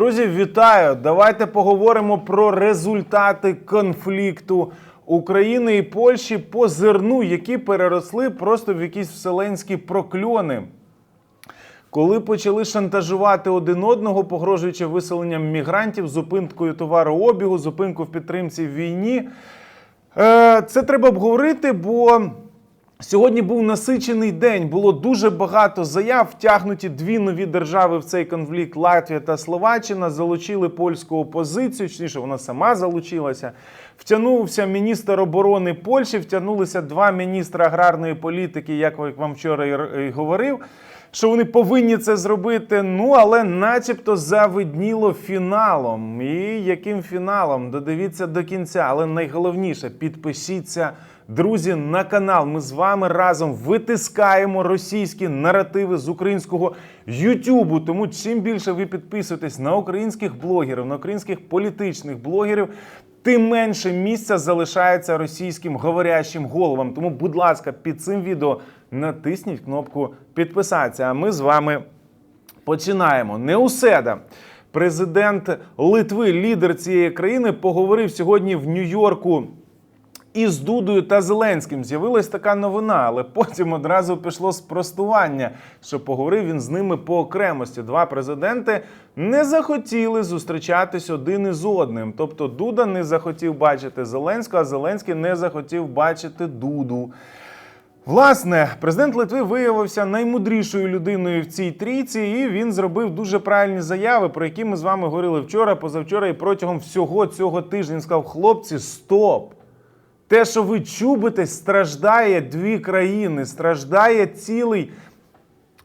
Друзі, вітаю! Давайте поговоримо про результати конфлікту України і Польщі по зерну, які переросли просто в якісь вселенські прокльони. Коли почали шантажувати один одного, погрожуючи виселенням мігрантів, зупинкою товарообігу, зупинку в підтримці в війні, Е, Це треба обговорити, бо сьогодні був насичений день. Було дуже багато заяв. Втягнуті дві нові держави в цей конфлікт Латвія та Словаччина. Залучили польську опозицію, точніше, вона сама залучилася. Втягнувся міністр оборони Польщі, втягнулися два міністра аграрної політики, як вам вчора і говорив. Що вони повинні це зробити, ну але начебто завидніло фіналом. І яким фіналом? Додивіться до кінця. Але найголовніше, підпишіться, друзі, на канал. Ми з вами разом витискаємо російські наративи з українського Ютубу. Тому чим більше ви підписуєтесь на українських блогерів, на українських політичних блогерів. Тим менше місця залишається російським говорящим головам. Тому, будь ласка, під цим відео натисніть кнопку підписатися. А ми з вами починаємо. Неуседа. Президент Литви, лідер цієї країни, поговорив сьогодні в Нью-Йорку із Дудою та Зеленським. З'явилась така новина, але потім одразу пішло спростування, що поговорив він з ними по окремості. Два президенти не захотіли зустрічатись один із одним. Тобто Дуда не захотів бачити Зеленського, а Зеленський не захотів бачити Дуду. Власне, президент Литви виявився наймудрішою людиною в цій трійці, і він зробив дуже правильні заяви, про які ми з вами говорили вчора, позавчора і протягом всього цього тижня. Він сказав: хлопці, стоп! Те, що ви чубитесь, страждає дві країни, страждає цілий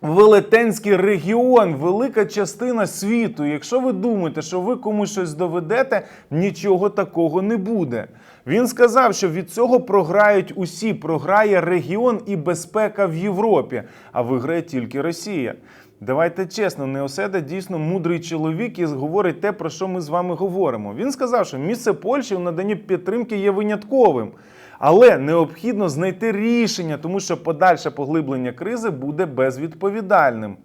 велетенський регіон, велика частина світу. Якщо ви думаєте, що ви комусь щось доведете, нічого такого не буде. Він сказав, що від цього програють усі. Програє регіон і безпека в Європі, а виграє тільки Росія. Давайте чесно, Неоседа дійсно мудрий чоловік і говорить те, про що ми з вами говоримо. Він сказав, що місце Польщі в наданні підтримки є винятковим, але необхідно знайти рішення, тому що подальше поглиблення кризи буде безвідповідальним.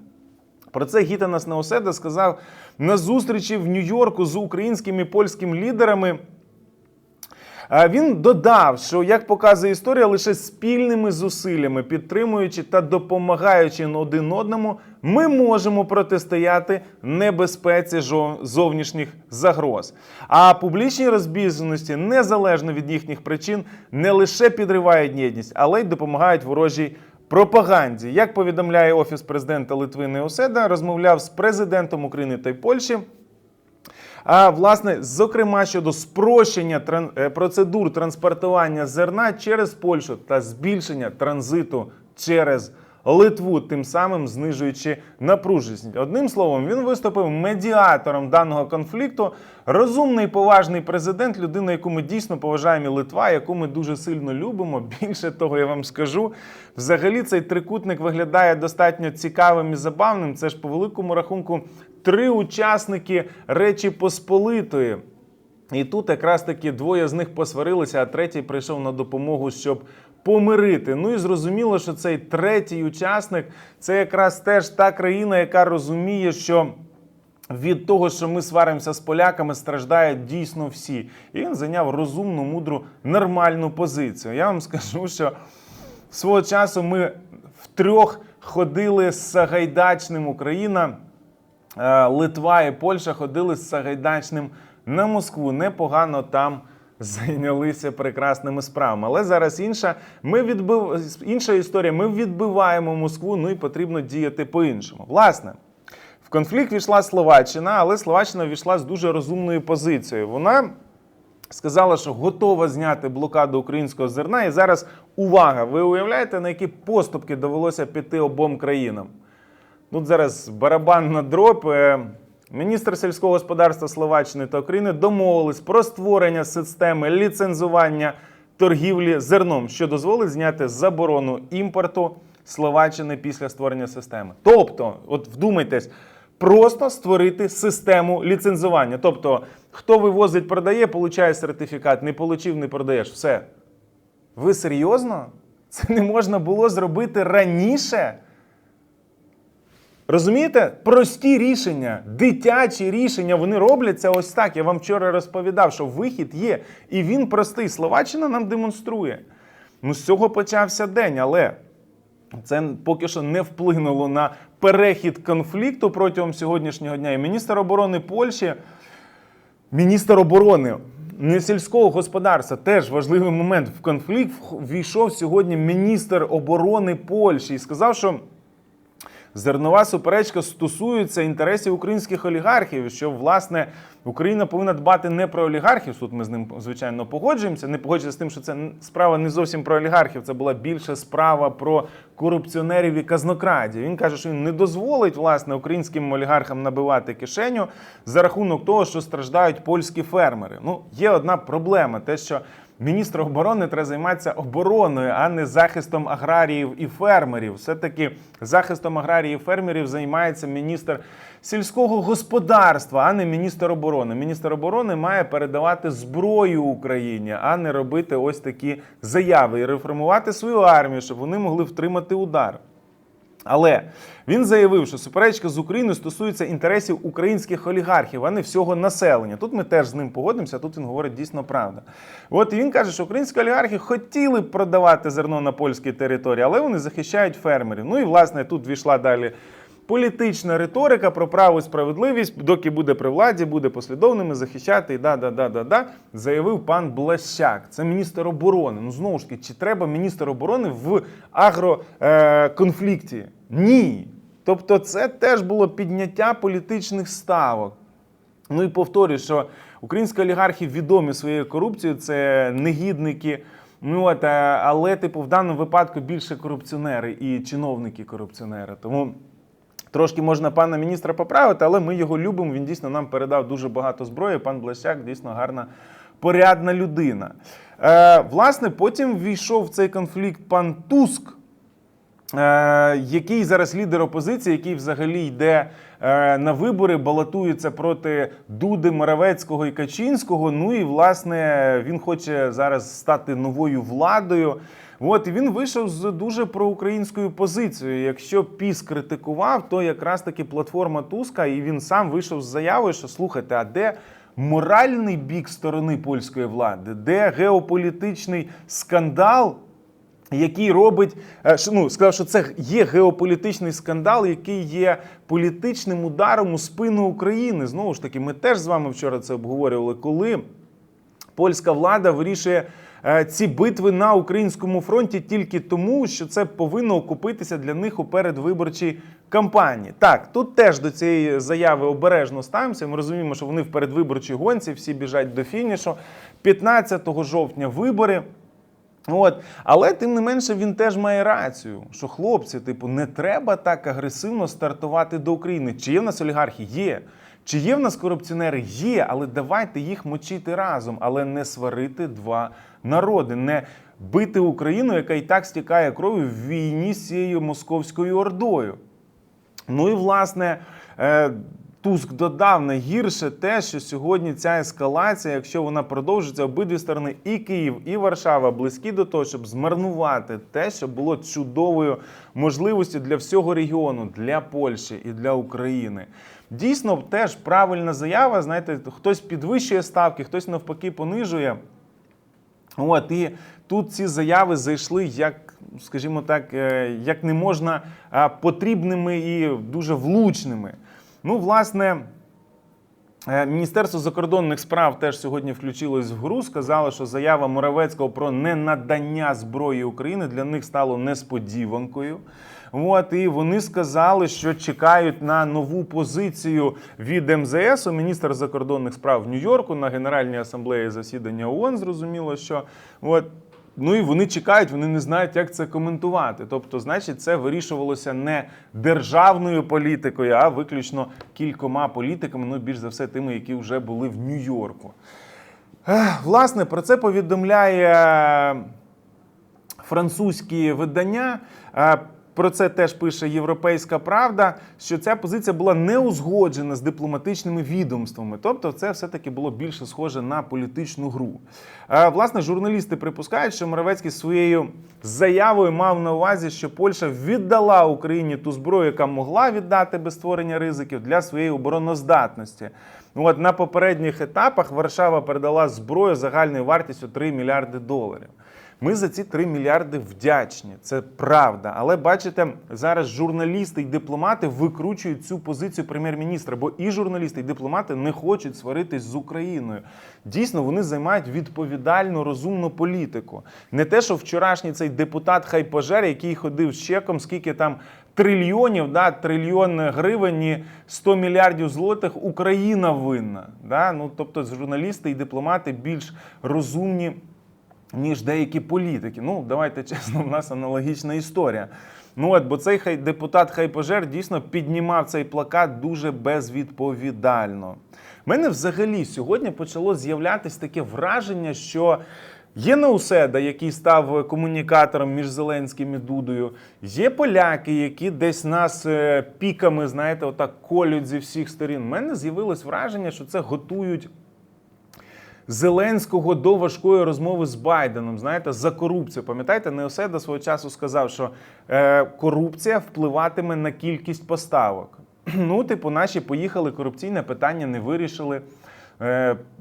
Про це Гітанас Неоседа сказав на зустрічі в Нью-Йорку з українськими і польськими лідерами. Він додав, що як показує історія, лише спільними зусиллями, підтримуючи та допомагаючи один одному, ми можемо протистояти небезпеці зовнішніх загроз. А публічні розбіжності, незалежно від їхніх причин, не лише підривають єдність, але й допомагають ворожій пропаганді. Як повідомляє офіс президента Литви Неоседа, розмовляв з президентом України та Польщі. А власне, зокрема щодо спрощення е, процедур транспортування зерна через Польщу та збільшення транзиту через Литву, тим самим знижуючи напруженість. Одним словом, він виступив медіатором даного конфлікту. Розумний, поважний президент, людина, яку ми дійсно поважаємо, і Литва, яку ми дуже сильно любимо. Більше того, я вам скажу. Взагалі, цей трикутник виглядає достатньо цікавим і забавним. Це ж по великому рахунку три учасники Речі Посполитої. І тут якраз таки двоє з них посварилися, а третій прийшов на допомогу, щоб помирити. Ну і зрозуміло, що цей третій учасник це якраз теж та країна, яка розуміє, що. Від того, що ми сваримося з поляками, страждають дійсно всі. І він зайняв розумну, мудру, нормальну позицію. Я вам скажу, що свого часу ми втрьох ходили з Сагайдачним Україна, е, Литва і Польща ходили з Сагайдачним на Москву. Непогано там зайнялися прекрасними справами. Але зараз інша. Ми відбив... інша історія. Ми відбиваємо Москву, ну і потрібно діяти по-іншому. Власне. В конфлікт війшла Словаччина, але Словаччина війшла з дуже розумною позицією. Вона сказала, що готова зняти блокаду українського зерна. І зараз увага! Ви уявляєте, на які поступки довелося піти обом країнам? Тут зараз барабан на дроб. Міністр сільського господарства Словаччини та України домовились про створення системи ліцензування торгівлі зерном, що дозволить зняти заборону імпорту Словаччини після створення системи. Тобто, от вдумайтесь, просто створити систему ліцензування. Тобто, хто вивозить, продає, получає сертифікат, не получив, не продаєш. Все. Ви серйозно? Це не можна було зробити раніше? Розумієте? Прості рішення, дитячі рішення, вони робляться ось так. Я вам вчора розповідав, що вихід є, і він простий. Словаччина нам демонструє. Ну, з цього почався день, але це поки що не вплинуло на перехід конфлікту протягом сьогоднішнього дня. І міністр оборони Польщі, міністр оборони. Не сільського господарства теж важливий момент. В конфлікт війшов сьогодні міністр оборони Польщі і сказав, що Зернова суперечка стосується інтересів українських олігархів, що власне Україна повинна дбати не про олігархів. Тут ми з ним звичайно погоджуємося. Не погоджуємося з тим, що це справа не зовсім про олігархів. Це була більше справа про корупціонерів і казнокрадів. Він каже, що він не дозволить власне українським олігархам набивати кишеню за рахунок того, що страждають польські фермери. Ну є одна проблема: те, що Міністру оборони треба займатися обороною, а не захистом аграріїв і фермерів. Все-таки захистом аграріїв і фермерів займається міністр сільського господарства, а не міністр оборони. Міністр оборони має передавати зброю Україні, а не робити ось такі заяви і реформувати свою армію, щоб вони могли втримати удар. Але він заявив, що суперечка з Україною стосується інтересів українських олігархів, а не всього населення. Тут ми теж з ним погодимося. Тут він говорить дійсно правда. От і він каже, що українські олігархи хотіли б продавати зерно на польській території, але вони захищають фермерів. Ну і власне тут війшла далі. Політична риторика про право і справедливість, доки буде при владі, буде послідовними захищати і да, да, да, да, да, заявив пан Блащак. Це міністр оборони. Ну знову ж таки, чи треба міністр оборони в агроконфлікті? Ні. Тобто, це теж було підняття політичних ставок. Ну і повторюю, що українські олігархи відомі своєю корупцією, це негідники. Ну от, е, але, типу, в даному випадку більше корупціонери і чиновники-корупціонери. Тому. Трошки можна пана міністра поправити, але ми його любимо. Він дійсно нам передав дуже багато зброї. Пан Блащак дійсно гарна, порядна людина. Е, Власне, потім війшов в цей конфлікт пан Туск, е, який зараз лідер опозиції, який взагалі йде е, на вибори, балотується проти Дуди, Моравецького і Качинського. Ну і власне він хоче зараз стати новою владою. От і він вийшов з дуже проукраїнською позицією. Якщо Піс критикував, то якраз таки платформа Туска, і він сам вийшов з заявою, що слухайте, а де моральний бік сторони польської влади, де геополітичний скандал? Який робить, е, ну, сказав, що це є геополітичний скандал, який є політичним ударом у спину України. Знову ж таки, ми теж з вами вчора це обговорювали, коли польська влада вирішує ці битви на українському фронті тільки тому, що це повинно окупитися для них у передвиборчій кампанії. Так, тут теж до цієї заяви обережно ставимося. Ми розуміємо, що вони в передвиборчій гонці, всі біжать до фінішу. 15 жовтня вибори. От, але тим не менше він теж має рацію, що хлопці, типу, не треба так агресивно стартувати до України. Чи є в нас олігархи? Є. Чи є в нас корупціонери? Є, але давайте їх мочити разом, але не сварити два народи, не бити Україну, яка і так стікає кров'ю в війні з цією московською ордою. Ну і власне. е, Туск додав найгірше те, що сьогодні ця ескалація, якщо вона продовжиться, обидві сторони, і Київ, і Варшава близькі до того, щоб змарнувати те, що було чудовою можливістю для всього регіону, для Польщі і для України. Дійсно, теж правильна заява. Знаєте, хтось підвищує ставки, хтось навпаки понижує. От і тут ці заяви зайшли як, скажімо так, е, як не можна потрібними і дуже влучними. Ну, власне, е, Міністерство закордонних справ теж сьогодні включилось в гру. Сказало, що заява Моравецького про ненадання зброї України для них стало несподіванкою. От, і вони сказали, що чекають на нову позицію від МЗС. Міністр закордонних справ Нью-Йорку на Генеральній асамблеї засідання ООН. Зрозуміло, що от. Ну і вони чекають, вони не знають, як це коментувати. Тобто, значить, це вирішувалося не державною політикою, а виключно кількома політиками, ну більш за все, тими, які вже були в Нью-Йорку. Власне, про це повідомляє французькі видання. Про це теж пише Європейська Правда, що ця позиція була не узгоджена з дипломатичними відомствами. Тобто, це все-таки було більше схоже на політичну гру. Е, Власне, журналісти припускають, що Моровецький своєю заявою мав на увазі, що Польща віддала Україні ту зброю, яка могла віддати без створення ризиків для своєї обороноздатності. От на попередніх етапах Варшава передала зброю загальною вартістю 3 мільярди доларів. Ми за ці 3 мільярди вдячні, це правда. Але бачите, зараз журналісти і дипломати викручують цю позицію прем'єр-міністра, бо і журналісти, і дипломати не хочуть сваритись з Україною. Дійсно, вони займають відповідальну, розумну політику. Не те, що вчорашній цей депутат Хайпожер, який ходив з чеком, скільки там трильйонів, да, трильйон гривень, і 100 мільярдів злотих Україна винна. Да? Ну, тобто журналісти і дипломати більш розумні ніж деякі політики. Ну, давайте чесно, в нас аналогічна історія. Ну от, бо цей хай депутат Хайпожер дійсно піднімав цей плакат дуже безвідповідально. У мене взагалі сьогодні почало з'являтися таке враження, що. Є Науседа, який став комунікатором між Зеленським і Дудою. Є поляки, які десь нас е, піками, знаєте, отак колють зі всіх сторін. У мене з'явилось враження, що це готують Зеленського до важкої розмови з Байденом. Знаєте, за корупцію. Пам'ятаєте, Неоседа свого часу сказав, що е, корупція впливатиме на кількість поставок. Ну, типу, наші поїхали, корупційне питання не вирішили.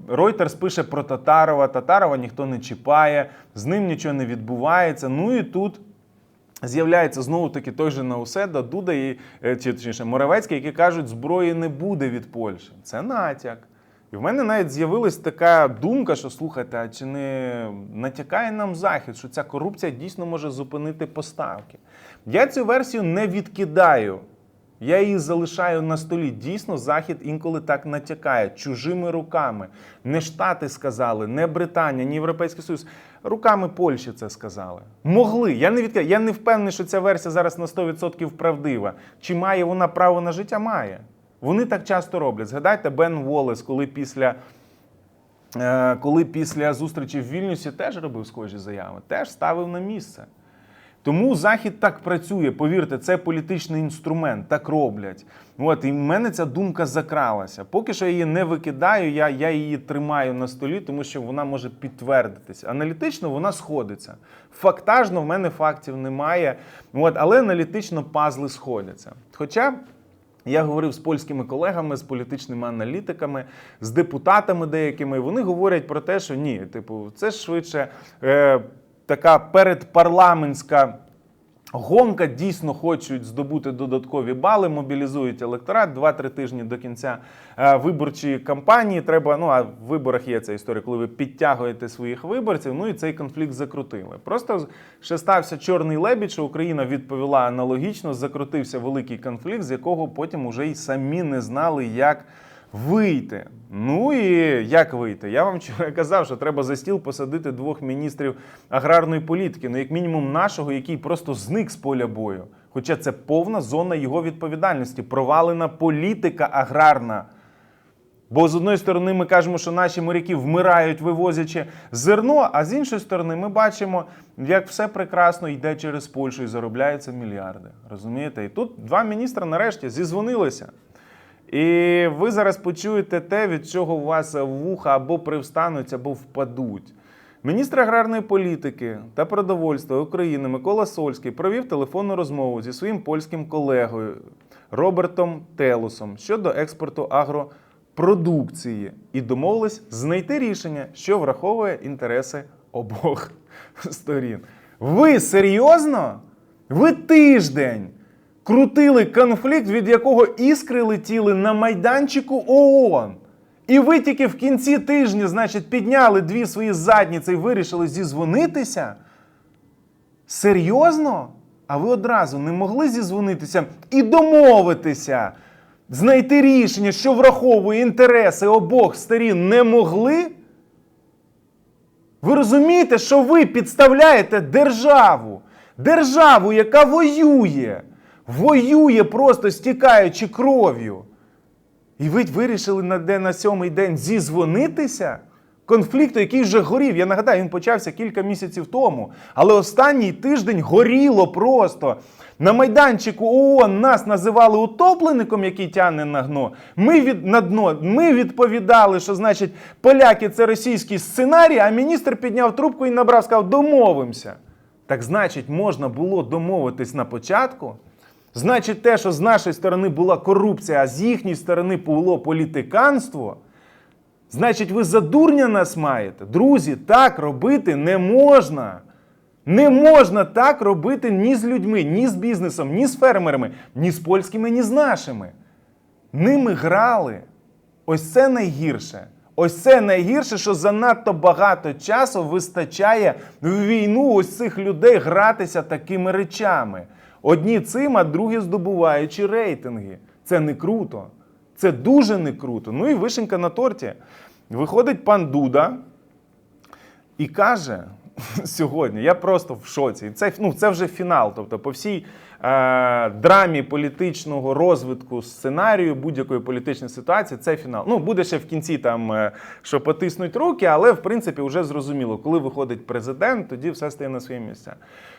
Reuters пише про Татарова. Татарова ніхто не чіпає, з ним нічого не відбувається. Ну і тут. З'являється знову таки той же Науседа, Дуда і е, чи точніше Моравецький, які кажуть, зброї не буде від Польщі. Це натяк. І в мене навіть з'явилась така думка, що слухайте, а чи не натякає нам захід, що ця корупція дійсно може зупинити поставки? Я цю версію не відкидаю. Я її залишаю на столі. Дійсно, захід інколи так натякає чужими руками. Не Штати сказали, не Британія, ні Європейський Союз. Руками Польщі це сказали. Могли. Я не відкидаю. Я не впевнений, що ця версія зараз на 100% правдива. Чи має вона право на життя? Має. Вони так часто роблять. Згадайте Бен Волес, коли після. е, Коли після зустрічі в Вільнюсі теж робив схожі заяви, теж ставив на місце. Тому Захід так працює, повірте, це політичний інструмент, так роблять. От, і в мене ця думка закралася. Поки що я її не викидаю, я, я її тримаю на столі, тому що вона може підтвердитися. Аналітично вона сходиться. Фактажно в мене фактів немає, от, але аналітично пазли сходяться. Хоча. Я говорив з польськими колегами, з політичними аналітиками, з депутатами деякими. Вони говорять про те, що ні, типу, це швидше е, така передпарламентська гонка. Дійсно хочуть здобути додаткові бали, мобілізують електорат 2-3 тижні до кінця е, виборчої кампанії. Треба, ну а в виборах є ця історія, коли ви підтягуєте своїх виборців. Ну і цей конфлікт закрутили. Просто ще стався чорний лебідь, що Україна відповіла аналогічно, закрутився великий конфлікт, з якого потім уже й самі не знали, як. Вийти. Ну і як вийти? Я вам казав, що треба за стіл посадити двох міністрів аграрної політики, ну як мінімум нашого, який просто зник з поля бою. Хоча це повна зона його відповідальності, провалена політика аграрна. Бо з одної сторони ми кажемо, що наші моряки вмирають, вивозячи зерно, а з іншої сторони ми бачимо, як все прекрасно йде через Польщу і заробляються мільярди. Розумієте? І тут два міністри нарешті зізвонилися. І ви зараз почуєте те, від чого у вас вуха або привстануть, або впадуть. Міністр аграрної політики та продовольства України Микола Сольський провів телефонну розмову зі своїм польським колегою Робертом Телусом щодо експорту агропродукції і домовились знайти рішення, що враховує інтереси обох сторін. Ви серйозно? Ви тиждень крутили конфлікт, від якого іскри летіли на майданчику ООН. І ви тільки в кінці тижня, значить, підняли дві свої задніці і вирішили зізвонитися? Серйозно? А ви одразу не могли зізвонитися і домовитися, знайти рішення, що враховує інтереси обох сторін, не могли? Ви розумієте, що ви підставляєте державу, державу, яка воює, воює просто стікаючи кров'ю. І ви вирішили на, де, на сьомий день зізвонитися? конфлікту, який вже горів. Я нагадаю, він почався кілька місяців тому. Але останній тиждень горіло просто. На майданчику ООН нас називали утопленником, який тягне на дно. Ми від на дно. Ми відповідали, що значить поляки це російський сценарій. А міністр підняв трубку і набрав, сказав, домовимося. Так значить, можна було домовитись на початку. Значить, те, що з нашої сторони була корупція, а з їхньої сторони було політиканство. Значить, ви за дурня нас маєте. Друзі, так робити не можна. Не можна так робити ні з людьми, ні з бізнесом, ні з фермерами, ні з польськими, ні з нашими. Ними грали. Ось це найгірше. Ось це найгірше, що занадто багато часу вистачає в війну ось цих людей гратися такими речами. Одні цим, а другі здобуваючи рейтинги. Це не круто. Це дуже не круто. Ну і вишенька на торті. Виходить пан Дуда і каже сьогодні: я просто в шоці. Це, ну, це вже фінал. Тобто, по всій драмі політичного розвитку сценарію будь-якої політичної ситуації, це фінал. Ну, буде ще в кінці там, е, що потиснуть руки, але в принципі вже зрозуміло, коли виходить президент, тоді все стає на свої місця.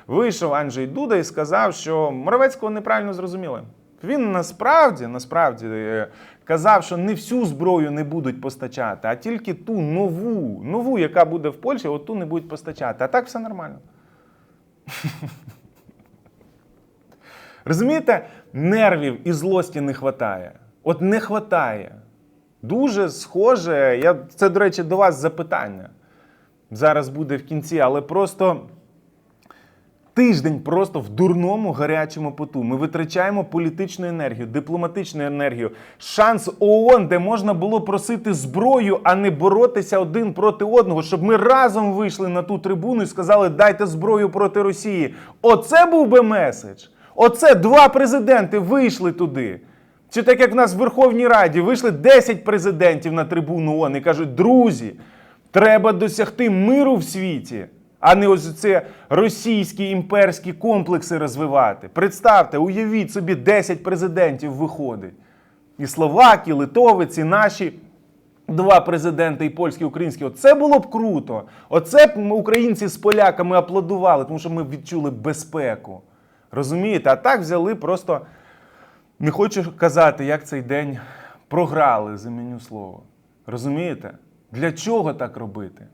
Вийшов Анджей Дуда і сказав, що Моровецького неправильно зрозуміли. Він насправді насправді е, казав, що не всю зброю не будуть постачати, а тільки ту нову, нову, яка буде в Польщі, от ту не будуть постачати. А так все нормально. Розумієте, нервів і злості не вистачає. От не вистачає. Дуже схоже. Я, це, до речі, до вас запитання. Зараз буде в кінці, але просто тиждень просто в дурному гарячому поту. Ми витрачаємо політичну енергію, дипломатичну енергію, шанс ООН, де можна було просити зброю, а не боротися один проти одного, щоб ми разом вийшли на ту трибуну і сказали, дайте зброю проти Росії. Оце був би меседж. Оце два президенти вийшли туди. Чи так як в нас в Верховній Раді вийшли 10 президентів на трибуну ООН і кажуть, друзі, треба досягти миру в світі, а не ось це російські імперські комплекси розвивати. Представте, уявіть собі, 10 президентів виходить. І Словаки, Литовець, і наші два президенти, і польський, і український. Оце було б круто. Оце б українці з поляками аплодували, тому що ми відчули безпеку. Розумієте? А так взяли просто. Не хочу казати, як цей день програли заміню слово. Розумієте? Для чого так робити?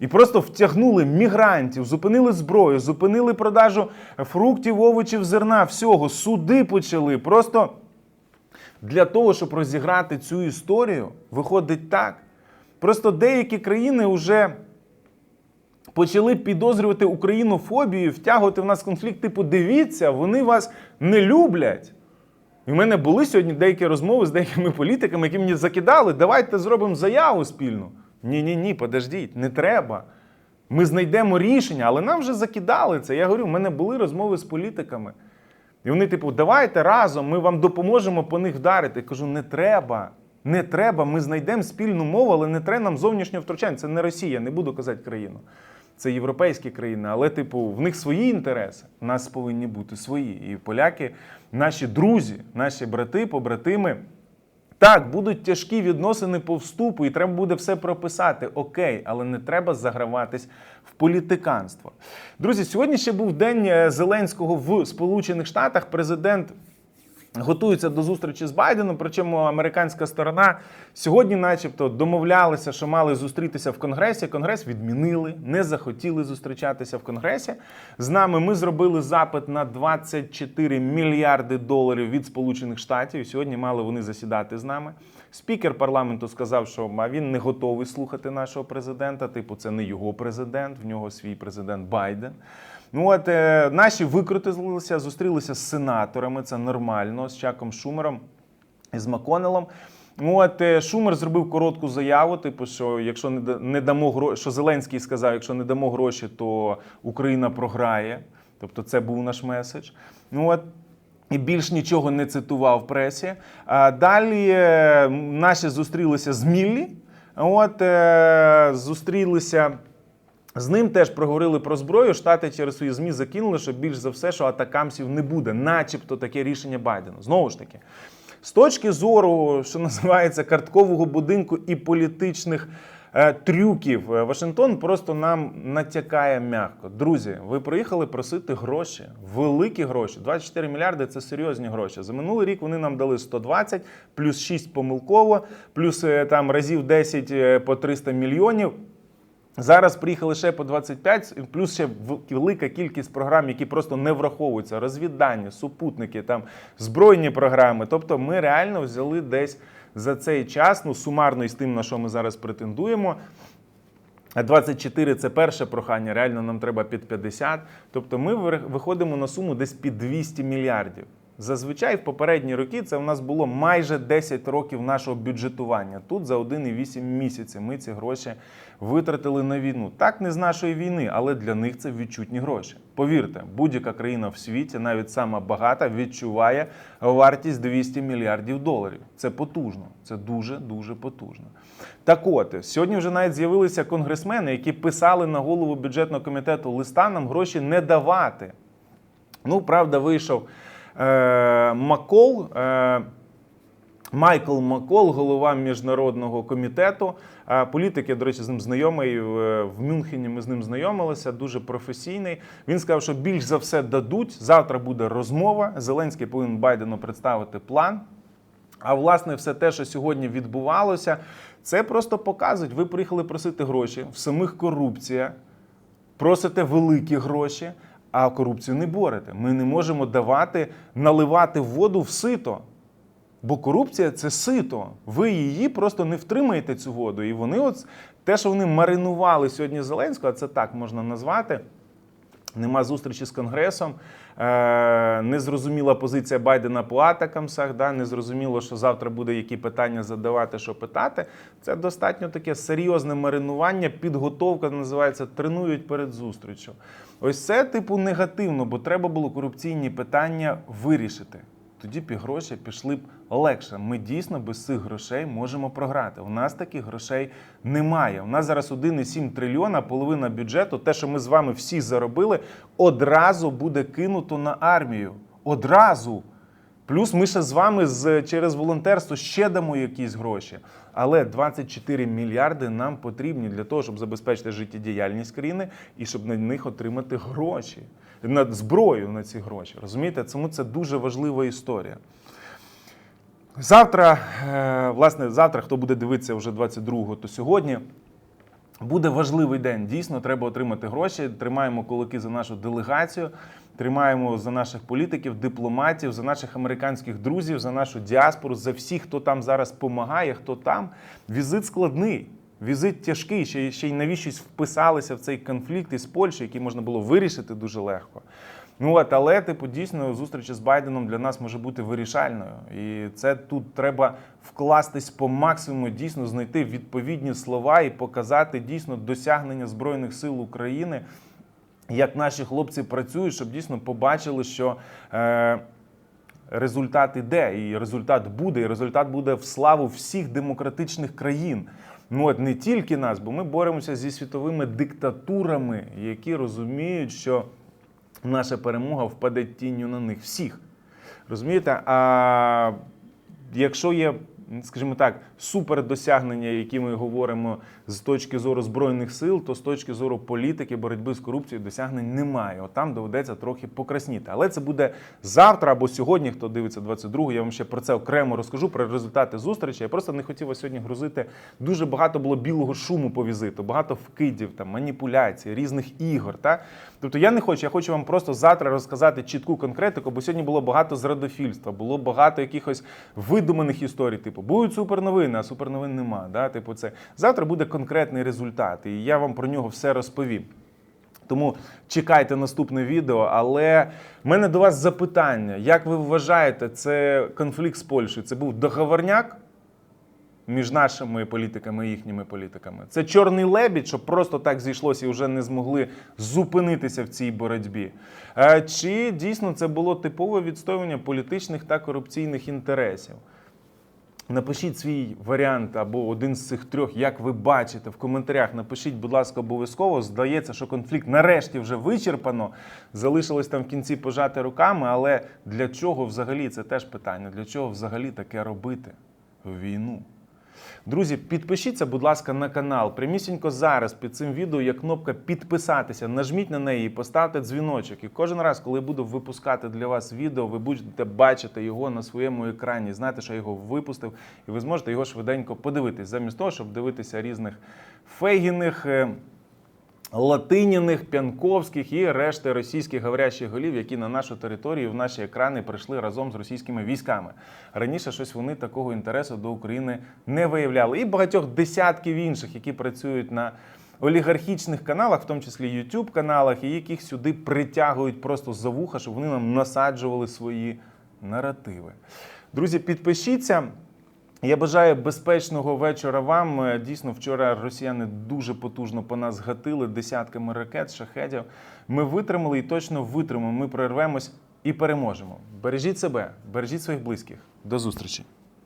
І просто втягнули мігрантів, зупинили зброю, зупинили продажу фруктів, овочів, зерна, всього. Суди почали. Просто для того, щоб розіграти цю історію, виходить так. Просто деякі країни вже почали підозрювати українофобію, втягувати в нас конфлікт. Типу, дивіться, вони вас не люблять. І в мене були сьогодні деякі розмови з деякими політиками, які мені закидали, давайте зробимо заяву спільну. Ні, ні, ні, подождіть, не треба. Ми знайдемо рішення, але нам вже закидали це. Я говорю, в мене були розмови з політиками. І вони, типу, давайте разом, ми вам допоможемо по них вдарити. Я кажу, не треба. Не треба, ми знайдемо спільну мову, але не треба нам зовнішнього втручання. Це не Росія, не буду казати країну. Це європейські країни, але, типу, в них свої інтереси. У нас повинні бути свої. І поляки, наші друзі, наші брати, побратими. Так, будуть тяжкі відносини по вступу, і треба буде все прописати. Окей, але не треба заграватись в політиканство. Друзі, сьогодні ще був день е, Зеленського в Сполучених Штатах. Президент готується до зустрічі з Байденом. Причому американська сторона сьогодні, начебто, домовлялися, що мали зустрітися в Конгресі. Конгрес відмінили, не захотіли зустрічатися в Конгресі. З нами ми зробили запит на 24 мільярди доларів від Сполучених Штатів. Сьогодні мали вони засідати з нами. Спікер парламенту сказав, що він не готовий слухати нашого президента. Типу, це не його президент, в нього свій президент Байден. Ну от е, наші викрутилися, зустрілися з сенаторами. Це нормально, з Чаком Шумером і з Маконелом. Ну, От е, Шумер зробив коротку заяву, типу, що якщо не дамо гроші, що Зеленський сказав, якщо не дамо гроші, то Україна програє. Тобто, це був наш меседж. Ну от. І більш нічого не цитував в пресі. А далі е, наші зустрілися з Міллі. От е, зустрілися з ним теж проговорили про зброю. Штати через свої змі закинули, що більш за все, що атакамсів не буде, начебто таке рішення Байдена. Знову ж таки, з точки зору, що називається карткового будинку і політичних е, трюків. Е, Вашингтон просто нам натякає м'яко. Друзі, ви приїхали просити гроші, великі гроші. 24 мільярди це серйозні гроші. За минулий рік вони нам дали 120, плюс 6 помилково, плюс е, там разів 10 е, по 300 мільйонів. Зараз приїхали ще по 25, плюс ще велика кількість програм, які просто не враховуються. Розвіддання, супутники, там збройні програми. Тобто ми реально взяли десь за цей час, ну сумарно із тим, на що ми зараз претендуємо. 24 це перше прохання, реально нам треба під 50. Тобто ми виходимо на суму десь під 200 мільярдів. Зазвичай в попередні роки це у нас було майже 10 років нашого бюджетування. Тут за 1,8 місяці ми ці гроші витратили на війну. Так не з нашої війни, але для них це відчутні гроші. Повірте, будь-яка країна в світі, навіть сама багата, відчуває вартість 200 мільярдів доларів. Це потужно, це дуже дуже потужно. Так от, сьогодні вже навіть з'явилися конгресмени, які писали на голову бюджетного комітету листа нам гроші не давати. Ну, правда, вийшов Макол. Е, Майкл Макол, голова міжнародного комітету. Е, Політик, я, до речі, з ним знайомий в Мюнхені. Ми з ним знайомилися. Дуже професійний. Він сказав, що більш за все дадуть. Завтра буде розмова. Зеленський повинен Байдену представити план. А власне, все те, що сьогодні відбувалося, це просто показують. Ви приїхали просити гроші, в самих корупція, просите великі гроші, а корупцію не борете. Ми не можемо давати, наливати воду в сито. Бо корупція це сито. Ви її просто не втримаєте цю воду. І вони, от те, що вони маринували сьогодні Зеленського, це так можна назвати. Нема зустрічі з Конгресом, е, незрозуміла позиція Байдена по атакамсах, да, незрозуміло, що завтра буде які питання задавати, що питати. Це достатньо таке серйозне маринування, підготовка називається тренують перед зустрічю. Ось це типу негативно, бо треба було корупційні питання вирішити. Тоді б гроші пішли б легше. Ми дійсно без цих грошей можемо програти. У нас таких грошей немає. У нас зараз 1,7 трильйона, половина бюджету, те, що ми з вами всі заробили, одразу буде кинуто на армію. Одразу. Плюс ми ще з вами з, через волонтерство ще дамо якісь гроші. Але 24 мільярди нам потрібні для того, щоб забезпечити життєдіяльність країни і щоб на них отримати гроші, на зброю на ці гроші. Розумієте, тому це дуже важлива історія. Завтра, е, власне, завтра, хто буде дивитися вже 22-го, то сьогодні. Буде важливий день. Дійсно, треба отримати гроші. Тримаємо кулаки за нашу делегацію, тримаємо за наших політиків, дипломатів, за наших американських друзів, за нашу діаспору, за всіх, хто там зараз допомагає, хто там. Візит складний, візит тяжкий. Ще, ще й навіщось вписалися в цей конфлікт із Польщею, який можна було вирішити дуже легко. Ну от, але типу дійсно зустріч з Байденом для нас може бути вирішальною, і це тут треба вкластись по максимуму, дійсно знайти відповідні слова і показати дійсно досягнення збройних сил України, як наші хлопці працюють, щоб дійсно побачили, що. Е, результат іде, і результат буде, і результат буде в славу всіх демократичних країн. Ну от не тільки нас, бо ми боремося зі світовими диктатурами, які розуміють, що наша перемога впаде тінню на них всіх. Розумієте? А якщо є, скажімо так, супердосягнення, які ми говоримо з точки зору збройних сил, то з точки зору політики, боротьби з корупцією досягнень немає. От там доведеться трохи покрасніти. Але це буде завтра або сьогодні, хто дивиться 22 Я вам ще про це окремо розкажу, про результати зустрічі. Я просто не хотів вас сьогодні грузити. Дуже багато було білого шуму по візиту, багато вкидів, там, маніпуляцій, різних ігор. Та? Тобто я не хочу, я хочу вам просто завтра розказати чітку конкретику, бо сьогодні було багато зрадофільства, було багато якихось видуманих історій, типу, будуть суперновини, а суперновин нема. Да? Типу, це. Завтра буде конкретний результат, і я вам про нього все розповім. Тому чекайте наступне відео. Але в мене до вас запитання: як ви вважаєте, це конфлікт з Польщею? Це був договорняк? між нашими політиками і їхніми політиками. Це чорний лебідь, що просто так зійшлося і вже не змогли зупинитися в цій боротьбі. Е, Чи дійсно це було типове відстоювання політичних та корупційних інтересів? Напишіть свій варіант або один з цих трьох, як ви бачите, в коментарях. Напишіть, будь ласка, обов'язково. Здається, що конфлікт нарешті вже вичерпано. Залишилось там в кінці пожати руками. Але для чого взагалі це теж питання? Для чого взагалі таке робити війну? Друзі, підпишіться, будь ласка, на канал. Прямісінько зараз під цим відео є кнопка підписатися. Нажміть на неї і поставте дзвіночок. І кожен раз, коли буду випускати для вас відео, ви будете бачити його на своєму екрані. Знаєте, що я його випустив, і ви зможете його швиденько подивитись, замість того, щоб дивитися різних фейгіних. Латиніних, п'янковських і решти російських говорящих голів, які на нашу територію в наші екрани прийшли разом з російськими військами. Раніше щось вони такого інтересу до України не виявляли. І багатьох десятків інших, які працюють на олігархічних каналах, в тому числі youtube каналах, і яких сюди притягують просто за вуха, щоб вони нам насаджували свої наративи. Друзі, підпишіться. Я бажаю безпечного вечора вам. Е, Дійсно, вчора росіяни дуже потужно по нас гатили десятками ракет, шахедів. Ми витримали і точно витримаємо. Ми прорвемось і переможемо. Бережіть себе, бережіть своїх близьких. До зустрічі.